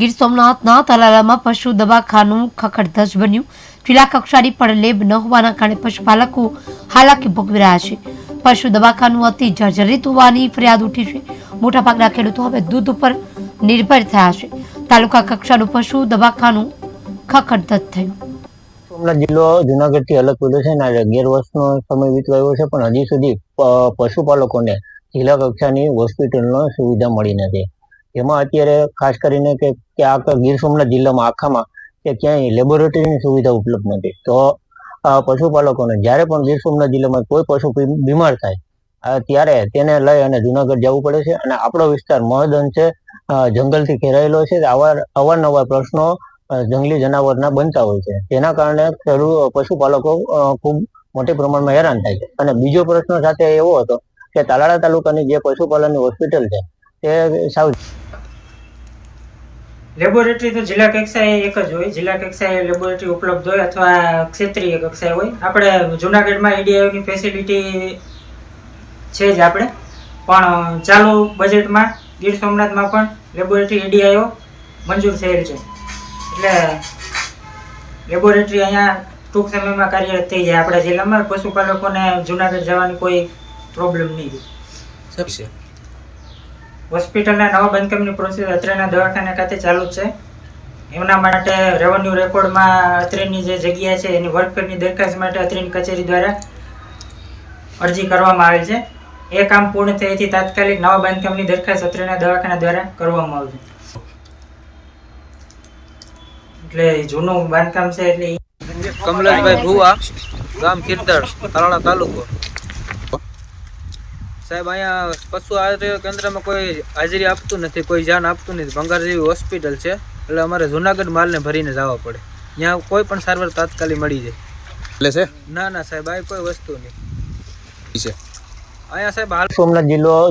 ગીર સોમનાથના તલાલામાં પશુ દવાખાનું ખખડધજ બન્યું. જિલ્લા કક્ષાની પણ લેબ ન હોવાના કારણે પશુપાલકો હાલાકી ભોગવી રહ્યા છે. પશુ દવાખાનું અતિ જર્જરિત હોવાની ફરિયાદ ઉઠી છે. મોટાભાગના ખેડૂતો હવે દૂધ ઉપર નિર્ભર થયા છે. તાલુકા કક્ષાનું પશુ દવાખાનું ખખડધજ થયું. સોમનાથ જિલ્લો જુનાગઢથી અલગ પડ્યો છે અને અગિયાર વર્ષનો સમય વીતવાયો છે, પણ હજી સુધી પશુપાલકોને જિલ્લા કક્ષાની હોસ્પિટલનો સુવિધા મળી નથી. એમાં અત્યારે ખાસ કરીને કે આખા ગીર સોમનાથ જિલ્લામાં આખામાં કે ક્યાંય લેબોરેટરીની સુવિધા ઉપલબ્ધ નથી. તો પશુપાલકોને જ્યારે પણ ગીર સોમનાથ જિલ્લામાં કોઈ પશુ બીમાર થાય ત્યારે તેને લઈ અને જુનાગઢ જવું પડે છે અને આપણો વિસ્તાર મહદ અંશે જંગલથી ઘેરાયેલો છે આવા અવારનવાર પ્રશ્નો જંગલી જનાવરના બનતા હોય છે. તેના કારણે ખેડૂત પશુપાલકો ખૂબ મોટી પ્રમાણમાં હેરાન થાય છે. અને બીજો પ્રશ્ન સાથે એવો હતો કે તાલાળા તાલુકાની જે પશુપાલનની હોસ્પિટલ છે, તે સાવ લેબોરેટરી તો જિલ્લા કક્ષાએ એક જ હોય. જિલ્લા કક્ષાએ લેબોરેટરી ઉપલબ્ધ હોય અથવા ક્ષેત્રીય કક્ષાએ હોય. આપણે જુનાગઢમાં ઈડીઆઈની ફેસિલિટી છે જ આપણે. પણ ચાલુ બજેટમાં ગીર સોમનાથમાં પણ લેબોરેટરી એડીઆઈઓ મંજૂર થયેલ છે. એટલે લેબોરેટરી અહીંયા ટૂંક સમયમાં કાર્યરત થઈ જાય. આપણા જિલ્લામાં પશુપાલકોને જુનાગઢ જવાની કોઈ પ્રોબ્લેમ નહીં રહે. હોસ્પિટલના નવા બંધકામની પ્રોસેસ અત્રેના દવાખાના ખાતે ચાલુ છે. એમના માટે રેવન્યુ રેકોર્ડમાં અત્રેની જે જગ્યા છે, એની વર્કફેરની દરખાસ્ત માટે અત્રેની કચેરી દ્વારા અરજી કરવામાં આવેલ છે. એ કામ પૂર્ણ થયેથી તાત્કાલિક નવા બાંધકામની દરખાસ્ત અત્રેના દવાખાના દ્વારા કરવામાં આવશે. એટલે જૂનું બાંધકામ છે એટલે કમલેશભાઈ ભુવા, ગામ તાલાળા તાલુકો. સાહેબ અહીંયા પશુ આરોગ્ય કેન્દ્રમાં કોઈ હાજરી આપતું નથી કોઈ જાન આપતું નથી. ભંગાર જેવી હોસ્પિટલ છે. એટલે અમારે જુનાગઢ માલને ભરીને જવા પડે. ત્યાં કોઈ પણ સારવાર તાત્કાલિક મળી જાય. એટલે છે? ના ના સાહેબ આ કોઈ વસ્તુ નહીં. છે. અહીંયા સાહેબ હાલ સોમનાથ જિલ્લો